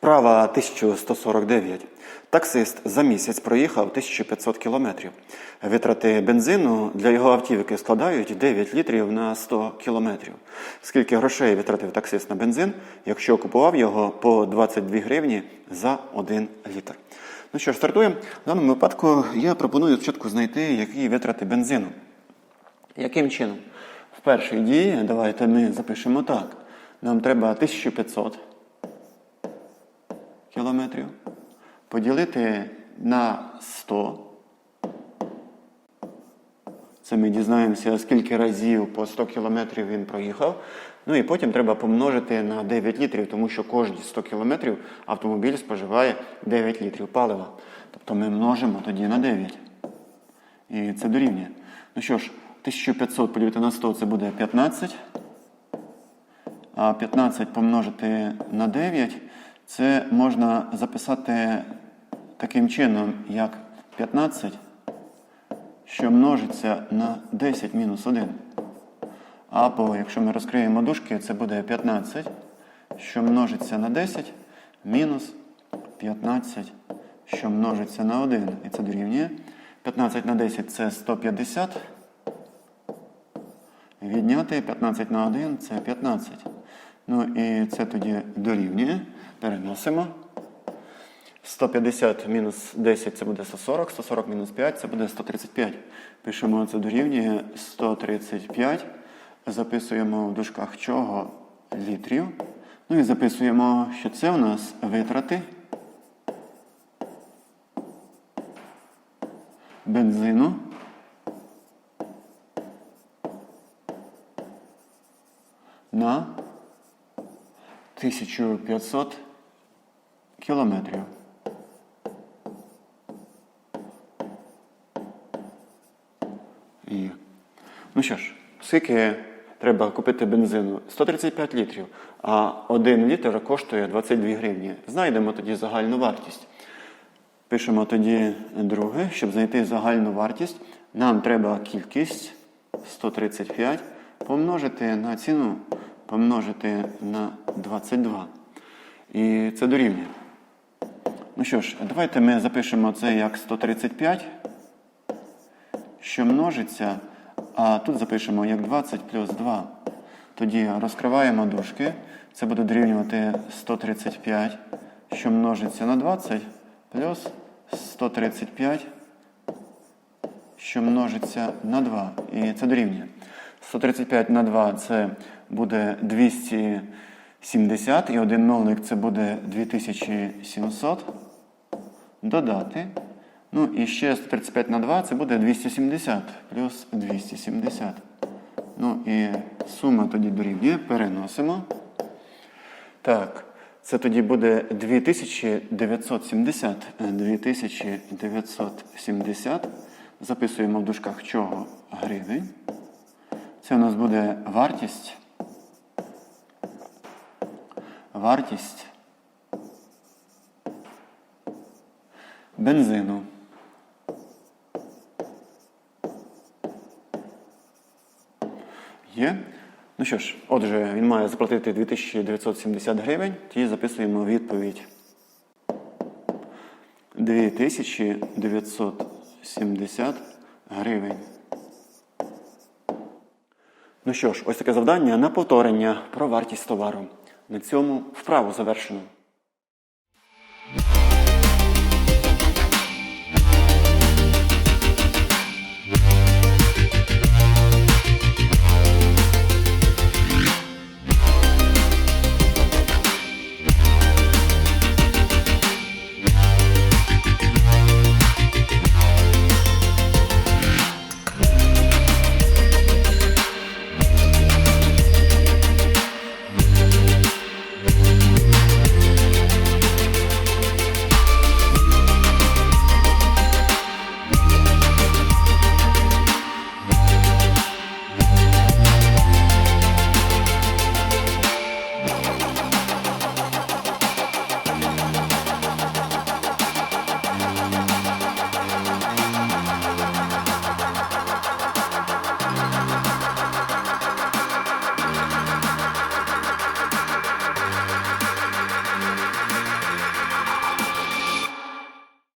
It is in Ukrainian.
Вправа 1149. Таксист за місяць проїхав 1500 кілометрів. Витрати бензину для його автівки складають 9 літрів на 100 кілометрів. Скільки грошей витратив таксист на бензин, якщо купував його по 22 гривні за 1 літр? Ну що ж, стартуємо. В даному випадку я пропоную спочатку знайти, які витрати бензину. Яким чином? В першій дії давайте ми запишемо так. Нам треба 1500 кілометрів поділити на 100. Це ми дізнаємося, скільки разів по 100 кілометрів він проїхав. Ну і потім треба помножити на 9 літрів, тому що кожні 100 кілометрів автомобіль споживає 9 літрів палива. Тобто ми множимо тоді на 9. І це дорівнює. Ну що ж, 1500 поділити на 100 це буде 15. А 15 помножити на 9 це можна записати таким чином, як 15, що множиться на 10 мінус 1. Або, якщо ми розкриємо дужки, це буде 15, що множиться на 10, мінус 15, що множиться на 1. І це дорівнює. 15 на 10 це 150. Відняти 15 на 1 це 15. Ну і це тоді дорівнює. Переносимо. 150 мінус 10 це буде 140, 140 мінус 5 це буде 135. Пишемо це дорівнює 135. Записуємо в дужках чого літрів. Ну і записуємо, що це у нас витрати бензину. На 1500 кілометрів. І... Ну що ж, скільки треба купити бензину? 135 літрів, а 1 літр коштує 22 гривні. Знайдемо тоді загальну вартість. Пишемо тоді друге, щоб знайти загальну вартість. Нам треба кількість 135 помножити на ціну, помножити на 22. І це дорівнює. Ну що ж, давайте ми запишемо це як 135, що множиться, а тут запишемо як 20 плюс 2. Тоді розкриваємо дужки. Це буде дорівнювати 135, що множиться на 20, плюс 135, що множиться на 2. І це дорівнює. 135 на 2 це буде 270, і один нолик це буде 2700. Додати. Ну і ще 135 на 2 це буде 270 плюс 270. Ну і сума тоді дорівнює. Переносимо. Так, це тоді буде 2970. 2970. Записуємо в дужках чого гривень. Це у нас буде вартість. Вартість бензину. Є. Ну що ж, отже, він має заплатити 2970 гривень, тоді записуємо відповідь. 2970 гривень. Ну що ж, ось таке завдання на повторення про вартість товару. На цьому вправу завершено.